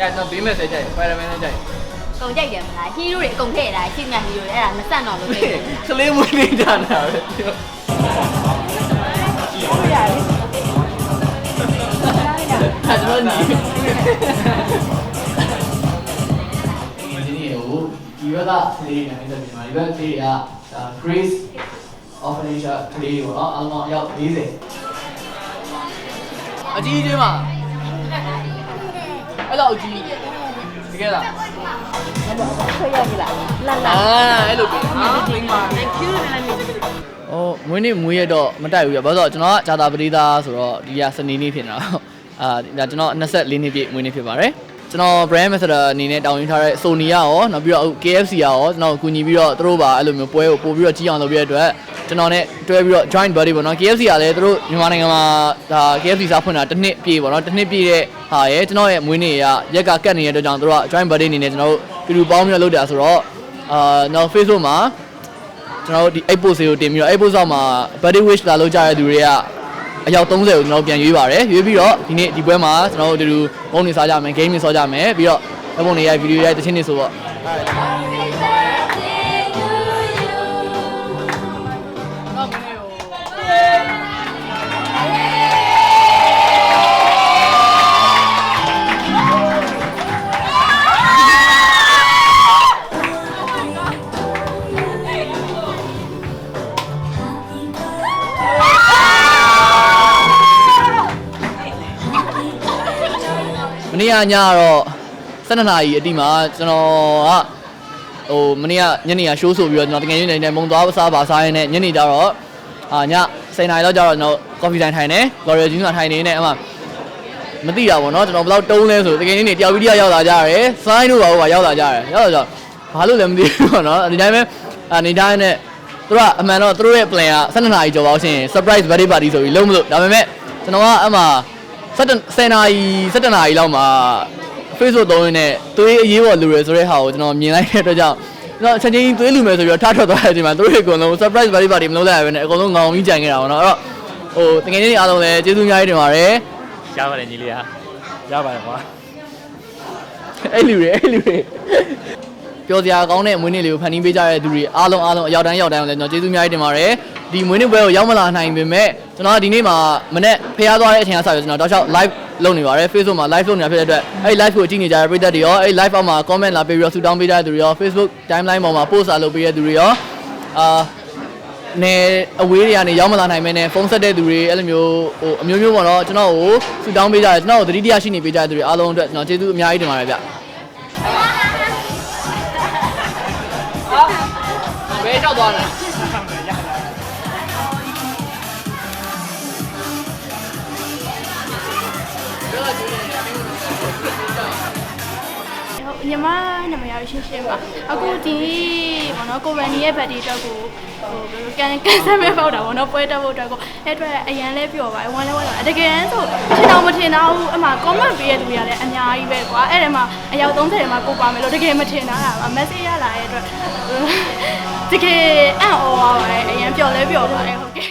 မဲ့ဆဲကြိုက်ဖိုင်ရမန်နဲ့ကြိုက်ကုန်ကြိုက်တယ်မလားဟီးရိုတွေအကုန်ထည့်တာရှင်းညာဟီးရိုတွေအဲ့ဒါမဆန့်တော့လို့ထည့်တယ်ကလေးမွေးနေတာပဲအဲ့တော့ညီဒီနေ့ကိုဒီဘက်ကကလေးတွေနဲ့ပြည်တယ်ဒီဘက်ကလေးတွေကဒါ Grace Orphanage ကလေးတွေပေါ့နော်အားလုံးအယောက်40အကြီးကြီးမှာ အဲ့တော့အကြီးတကယ်လားဆွဲရပြီလားလာလာအာအဲ့လိုပဲအာမင်းပါ thank you လည်းနေ။အော်မွေးနေ့မွေးရတော့မတိုက်ဘူးပြ။ဘာလို့လဲဆိုတော့ကျွန်တော်ကဂျာတာပရိသဆိုတော့ဒီကစနေနေ့ဖြစ်နေတာ။အာဒါကျွန်တော်24နှစ်ပြည့်မွေးနေ့ဖြစ်ပါတယ်။ ကျွန်တော် brand ambassador အနေနဲ့တောင်းယူထားတဲ့ Sony ရောနောက်ပြီးတော့အခု KFC ရောကျွန်တော်ကူညီပြီးတော့သူတို့ပါအဲ့လိုမျိုးပွဲကိုပို့ပြီးတော့ကြီးအောင်လုပ်ပြတဲ့အတွက်ကျွန်တော်နဲ့တွဲပြီးတော့ joint body ပေါ့နော် KFC ကလည်းသူတို့မြန်မာနိုင်ငံမှာဒါ KFC စားဖွင့်တာတစ်နှစ်ပြည့်ပေါ့နော်တစ်နှစ်ပြည့်တဲ့ဟာရယ်ကျွန်တော်ရဲ့မွေးနေ့ကရက်ကကတ်နေတဲ့အတွက်ကြောင့်သူတို့က joint body အနေနဲ့ကျွန်တော်တို့ပြူပေါင်းပြီးတော့လုပ်တာဆိုတော့အာနောက် Facebook မှာကျွန်တော်တို့ဒီ 8 post တွေကိုတင်ပြီးတော့8 post အောက်မှာ birthday wish လာလုပ်ကြတဲ့သူတွေက အယောက်30ကိုကျွန်တော်တို့ပြန်ရွေးပါတယ်ရွေးပြီးတော့ဒီနေ့ဒီပွဲမှာကျွန်တော်တို့ဒီလိုဘုံတွေစားကြမယ် game တွေဆောကြမယ်ပြီးတော့ဘုံတွေရိုက်ဗီဒီယိုရိုက်တခြင်းတွေဆိုတော့ နေ့ကညကတော့12နာရီအတိမှာကျွန်တော်ကဟိုမနေ့ကညနေက show ဆိုပြီးတော့ကျွန်တော်တကယ်ချင်းနေနေမုံသွားစားပါစားရင်းနဲ့ညနေကျတော့အာည10နာရီလောက်ကျတော့ကျွန်တော် coffee time ထိုင်နေ L'Oreal Jeans မှာထိုင်နေနေအမှမသိတာပေါ့နော်ကျွန်တော်ဘယ်လောက်တုံးလဲဆိုတကယ်ချင်းနေတယောက်ပြီးတယောက်ရောက်လာကြရတယ် sign တို့ပါဘာရောက်လာကြရတယ်ရောက်လာကြဘာလို့လဲမသိဘူးပေါ့နော်ဒီတိုင်းပဲအနေတိုင်းနဲ့သူတို့ကအမှန်တော့သူတို့ရဲ့ plan က12နာရီကျော်ပါအောင်ရှင် surprise birthday party ဆိုပြီးလုံးမလို့ဒါပေမဲ့ကျွန်တော်ကအမှ 7 10နာရီ7နာရီလောက်မှာ Facebook သုံးရင်းနဲ့သွေးအရေးပေါ်လူရယ်ဆိုတဲ့ဟာကိုကျွန်တော်မြင်လိုက်တဲ့အတွက်ကြောင့်ကျွန်တော်ချက်ချင်းသွေးလူမယ်ဆိုပြီးတော့ထထွက်သွားတဲ့အချိန်မှာသူတို့တွေအကုန်လုံး surprise party party မလုပ်လိုက်ရဘဲနဲ့အကုန်လုံးငောင်ပြီးကြံခဲ့တာပေါ့နော်အဲ့တော့ဟိုတကယ်ကြီးအားလုံးလည်းကျေးဇူးအများကြီးတင်ပါတယ်ရပါတယ်ညီလေးဟာရပါတယ်ကွာအဲ့လူတွေအဲ့လူတွေပြောစရာကောင်းတဲ့မွေးနေ့လေးကိုဖန်တီးပေးကြတဲ့သူတွေအားလုံးအားလုံးအရောက်တိုင်းရောက်တိုင်းကိုလည်းကျွန်တော်ကျေးဇူးအများကြီးတင်ပါတယ် ဒီမွေးနေ့ပွဲကိုရောက်မလာနိုင်ပေမဲ့ကျွန်တော်ကဒီနေ့မှာမနေ့ဖျားသွားတဲ့အချိန်ကစပြီးကျွန်တော်တောက်လျှောက် live လုပ်နေပါတယ် Facebook မှာ live လုပ်နေတာဖြစ်တဲ့အတွက်အဲ့ဒီ live ကိုကြည့်နေကြတဲ့ပရိသတ်တွေရောအဲ့ဒီ live အောက်မှာ comment လာပေးပြီးတော့ဆူတောင်းပေးကြတဲ့သူတွေရော Facebook timeline ပေါ်မှာ post လာလုပ်ပေးတဲ့သူတွေရောအာနေအဝေးတွေကနေရောက်မလာနိုင်မဲနဲ့ဖုန်းဆက်တဲ့သူတွေအဲ့လိုမျိုးဟိုအမျိုးမျိုးပေါ့နော်ကျွန်တော်ကိုဆူတောင်းပေးကြတယ်ကျွန်တော်ကိုသတိတရားရှိနေပေးကြတဲ့သူတွေအားလုံးအတွက်ကျွန်တော်ကျေးဇူးအများကြီးတင်ပါတယ်ဗျဘယ်ရောက်သွားလဲ ညီမနာမည်ရရှင်းရှင်းပါအခုဒီဘောနော်ကိုဗန်နီရဲ့ဘက်ဒီတော့ကိုဟိုဘယ်လိုကန်ကန်ဆယ်မဲ့ပေါက်တာဘောနော်ပွဲတက်ဖို့အတွက်ကိုအဲ့အတွက်အရန်လဲပြောပါဝမ်းလဲဝမ်းတာတကယ်ဆိုထင်တော့မထင်တော့ဘူးအမှ comment ပေးရတဲ့သူတွေကလည်းအများကြီးပဲကွာအဲ့ဒါမှအယောက်30ထဲမှာကိုပါမယ်လို့တကယ်မထင်တာပါ message ရလာတဲ့အတွက်တကယ်အံ့ဩပါပါတယ်အရန်ပျော်လဲပျော်ပါတယ်ဟုတ်ကဲ့